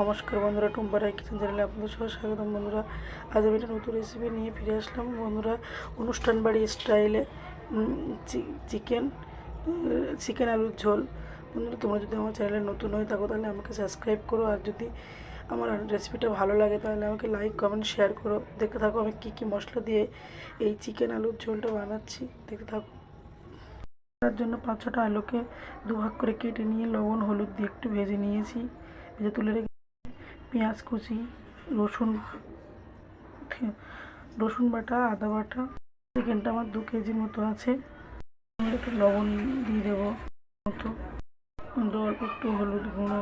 নমস্কার বন্ধুরা, টুম্পা রায় কিচেন চ্যানেলে আপনাদের সবাই স্বাগতম বন্ধুরা। আজ আমি একটা নতুন রেসিপি নিয়ে ফিরে আসলাম। বন্ধুরা, অনুষ্ঠান বাড়ি স্টাইলে চিকেন চিকেন আলুর ঝোল। বন্ধুরা, তোমরা যদি আমার চ্যানেলে নতুন হয়ে থাকো, তাহলে আমাকে সাবস্ক্রাইব করো। আর যদি আমার রেসিপিটা ভালো লাগে, তাহলে আমাকে লাইক কমেন্ট শেয়ার করো। দেখতে থাকো আমি কী কী মশলা দিয়ে এই চিকেন আলুর ঝোলটা বানাচ্ছি। দেখতে থাকো। তার জন্য পাঁচ ছটা আলুকে দুভাগ করে কেটে নিয়ে লবণ, হলুদ দিয়ে একটু ভেজে নিয়েছি। ভেজে তুলে রেখে পেঁয়াজ কুচি, রসুন রসুন বাটা, আদা বাটা, চিকেনটা আমার দু কেজির মতো আছে। একটু লবণ দিয়ে দেবো। মতো। অল্প একটু হলুদ গুঁড়ো,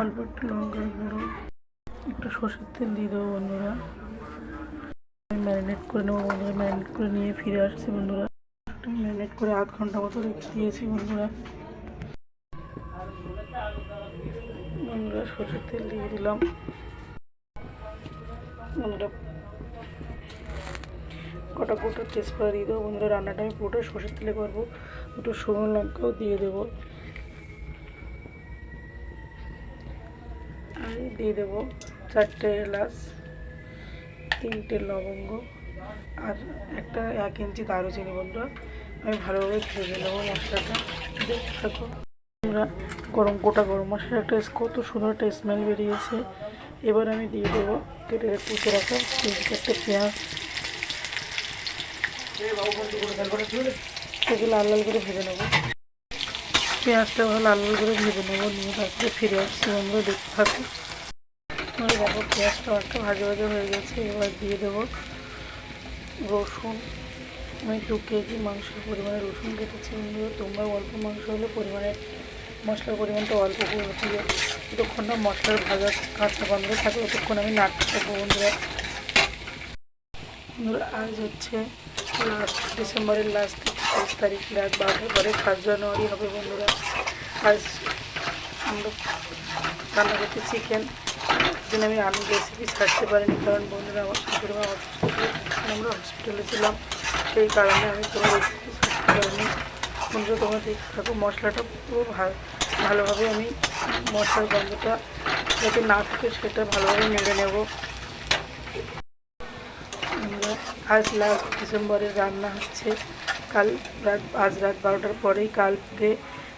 অল্প একটু লঙ্কার গুঁড়ো, একটু সর্ষের তেল দিয়ে দেবো বন্ধুরা। ম্যারিনেট করে নেব বন্ধুরা। ম্যারিনেট করে নিয়ে ফিরে আসছি বন্ধুরা। ম্যারিনেট করে আধ ঘণ্টা মতো রেখে দিয়েছি বন্ধুরা। বন্ধুরা সরষের তেল দিয়ে দিলাম। বন্ধুরা কটা কোটা তেজপাতা দিয়ে দেবো। বন্ধুরা, রান্নাটা আমি পুরোটা সরষের তেলে করব। দুটো শুকনো লঙ্কাও দিয়ে দেবো। আর দিয়ে দেবো চারটে এলাচ, তিনটে লবঙ্গ আর একটা এক ইঞ্চি দারুচিনি। বন্ধুরা, আমি ভালোভাবে ভেজে নেব মশলাটা। দেখতে থাকো। আমরা গরম, গোটা গরম মশলার একটা কত সুন্দর একটা স্মেল বেরিয়েছে। এবার আমি দিয়ে দেবো কেটে কুচে রাখা চারটে পেঁয়াজ। এগুলো লাল লাল করে ভেজে নেব। পেঁয়াজটা ভালো লাল লাল করে ভেজে নেব, নিয়ে তারপরে ফিরে আসছি বন্ধুরা দেখতে থাকো। আমার দেখো পেঁয়াজটা একটা ভাজা ভাজা হয়ে গেছে, এবার দিয়ে দেবো রসুন। আমি দু কেজি মাংসের পরিমাণে রসুন কেটেছি তোমরা অল্প মাংস হলে পরিমাণে মশলার পরিমাণটা অল্প করে দিয়ে যতক্ষণ না মশলার ভাজা কাঁচা বন্ধ থাকে ততক্ষণ আমি নাড়তে থাকব, বন্ধুরা। বন্ধুরা, আজ হচ্ছে লাস্ট ডিসেম্বরের লাস্ট তেইশ তারিখ, রাত বারোটার পরে ফার্স্ট জানুয়ারি হবে, বন্ধুরা। আজ আমরা রান্না করতে চিকেন দিন আমি আলু রেসিপি ছাড়তে পারিনি কারণ বন্ধুরা, আমার মা অসুস্থ আমরা হসপিটালে ছিলাম, সেই কারণে আমি কোনো রেসিপি ছাড়তে পারিনি। বন্ধুরা, তোমরা দেখতে থাকো, মশলাটা পুরো ভালো ভালোভাবে আমি মশলার গন্ধটা যাতে না থাকে, সেটা ভালোভাবে নেড়ে নেব। আজ লাস্ট ডিসেম্বরের রান্না হচ্ছে। কাল রাত, আজ রাত বারোটার পরেই কালকে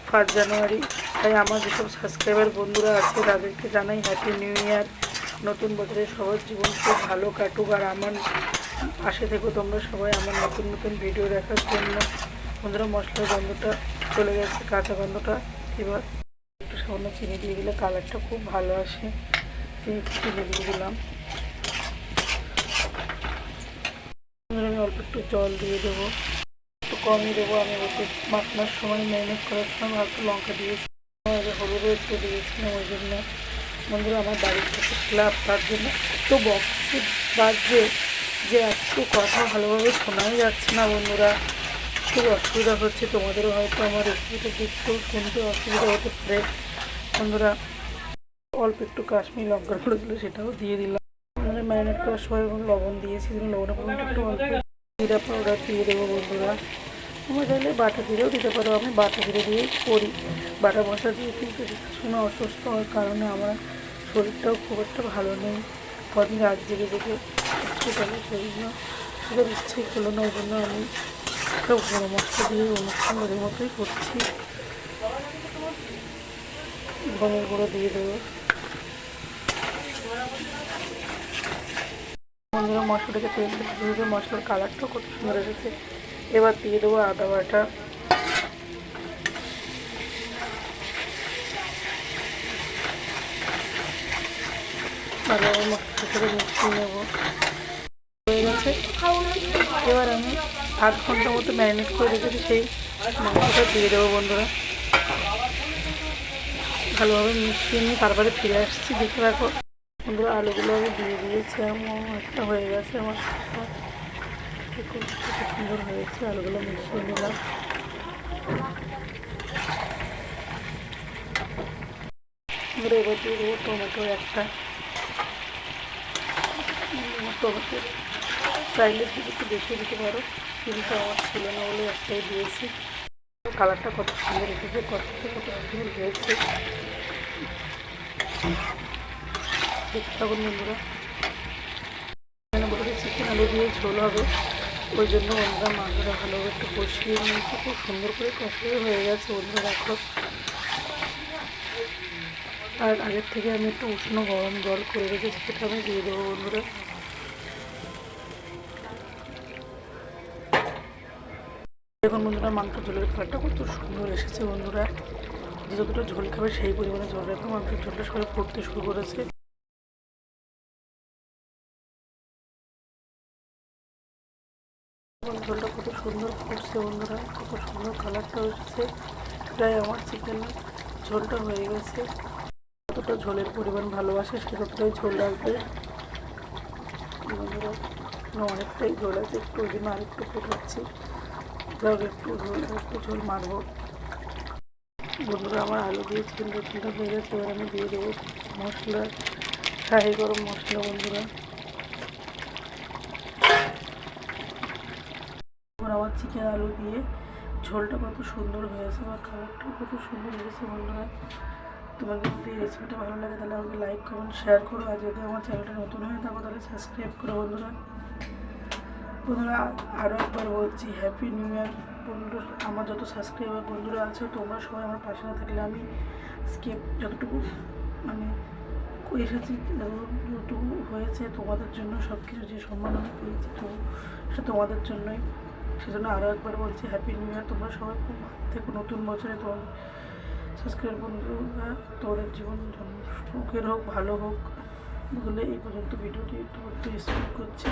ফার্স্ট জানুয়ারি। তাই আমার যেসব সাবস্ক্রাইবার বন্ধুরা আছে, তাদেরকে জানাই হ্যাপি নিউ ইয়ার নতুন বছরের সবার জীবন খুব ভালো কাটুক আর আমার পাশে থেকো তোমরা সবাই আমার নতুন নতুন ভিডিও দেখার জন্য। বন্ধুরা, মশলার গন্ধটা চলে গেছে, কাঁচা গন্ধটা। এবার একটু সামান্য চিনি দিয়ে দিলে কালারটা খুব ভালো আসে। চিনি চিনি দিয়ে দিলাম। বন্ধুরা আমি অল্প একটু জল দিয়ে দেবো। একটু কমই দেবো। আমি ওকে মাখনার সময় ম্যারিনেট করার সময় একটু লঙ্কা দিয়েছি। হলুদও একটু দিয়েছিলাম ওই জন্য। বন্ধুরা, আমার বাড়ির কাছে ক্লাব তার জন্য এত বক্স বাজছে যে একটু কথা ভালোভাবে শোনাই যাচ্ছে না বন্ধুরা। খুব অসুবিধা হচ্ছে। তোমাদেরও হয়তো আমার রেসিপিটা দেখতেও শুনতে অসুবিধা হতে পারে। বন্ধুরা অল্প একটু কাশ্মীর লঙ্কার গুঁড়ো ছিল সেটাও দিয়ে দিলাম। আমরা ম্যারিনেট করার সময় লবণ দিয়েছি লবণের একটু অল্প জিরা পাউডার দিয়ে দেবো বন্ধুরা। তোমরা চাইলে বাটা দিলেও দিতে পারো, আমি বাটা জিরে দিয়েই করি। বাটা মশলা দিয়ে কিন্তু শুনে অসুস্থ হওয়ার কারণে আমার শরীরটাও খুব একটা ভালো নেই। কদিন রাত জেগে জেগে হসপিটালে সেই জন্য সেটার ইচ্ছেই না, ওই জন্য আমি একটা গরম মশলা দিয়ে অনুষ্ঠানের মতোই করছি গমের গুঁড়ো দিয়ে দেবো বন্ধুরা মশলাটাকে তেল দিয়ে মশলার কালারটাও কত সুন্দর এসেছে এবার দিয়ে দেবো আদা বাটা ভালোভাবে মশলার সাথে মিশিয়ে নেব হয়ে গেছে এবার আমি আধ ঘণ্টা মতো ম্যারিনেট করে রেখেছি সেই মাংসটা দিয়ে দেবো বন্ধুরা। ভালোভাবে মিশিয়ে নিয়ে তারপরে ফিরে আসছি, দেখে রাখো। বন্ধুরা, আলুগুলো আমি দিয়ে দিয়েছি, আমার একটা হয়ে গেছে আমার খুব সুন্দর হয়েছে, আলুগুলো মিশিয়ে নিলাম। এবার দিয়ে দেবো টমেটো একটা। টমেটো। চাইলে যদি একটু বেশি দিতে পারো কিন্তু আমার ছিল না বলে একটাই দিয়েছি। কালারটা কত সুন্দর এসেছে, কত সুন্দর হয়েছে। দেখতে থাকুন বন্ধুরা। এখানে চিকেন আলু দিয়ে ঝোল হবে। ওই জন্য বন্ধুরা মাংসটা ভালোভাবে একটু কষিয়ে নিয়েছি খুব সুন্দর করে কষিয়ে হয়ে গেছে বন্ধুরা, দেখো। আর আগের থেকে আমি একটু উষ্ণ গরম জল করে রেখেছি, সেটা আমি দিয়ে দেবো বন্ধুরা। দেখুন বন্ধুরা মাংস ঝোলের কালারটা কত সুন্দর এসেছে বন্ধুরা। যে যতটা ঝোল খাবে সেই পরিমাণে জল রাখবে মাংসের ঝোলটা সবাই ফুটতে শুরু করেছে। ঝোলটা কত সুন্দর ফুটছে বন্ধুরা, কত সুন্দর কালারটা এসেছে। প্রায় আমার চিকেন ঝোলটা হয়ে গেছে। যতটা ঝোলের পরিমাণ ভালোবাসে সে ততটাই ঝোল লাগবে বন্ধুরা, অনেকটাই ঝোল আছে, একটু ওই জন্য আরেকটু ফোটাচ্ছি। একটু ঝোল একটু ঝোল মারবো। বন্ধুরা, আমার আলু দিয়ে চিকেন রুটিটা হয়ে গেছে এবার আমি দিয়ে দেবো মশলা, শাহি গরম মশলা, বন্ধুরা। আমার চিকেন আলু দিয়ে ঝোলটা কত সুন্দর হয়েছে বা খাবারটাও কত সুন্দর হয়েছে, বন্ধুরা। তোমাদের যদি রেসিপিটা ভালো লাগে, তাহলে আমাকে লাইক কমেন্ট শেয়ার করো। আর যদি আমার চ্যানেলটা নতুন হয়ে থাকো, তাহলে সাবস্ক্রাইব করো, বন্ধুরা। বন্ধুরা আরও একবার বলছি হ্যাপি নিউ ইয়ার বন্ধুরা, আমার যত সাবস্ক্রাইবার বন্ধুরা আছে, তোমরা সবাই আমার পাশে না থাকলে আমি স্কেপ যতটুকু মানে এসেছি যতটুকু হয়েছে তোমাদের জন্য সব কিছু যে সম্মান আমি পেয়েছি, তো সেটা তোমাদের জন্যই। সেজন্য আরও একবার বলছি হ্যাপি নিউ ইয়ার তোমরা সবাই খুব থেকো নতুন বছরে তোমার সাবস্ক্রাইব বন্ধুরা, তোমাদের জীবন সুখের হোক, ভালো হোক, বলে এই পর্যন্ত ভিডিওটি একটু একটু স্কিপ করছি।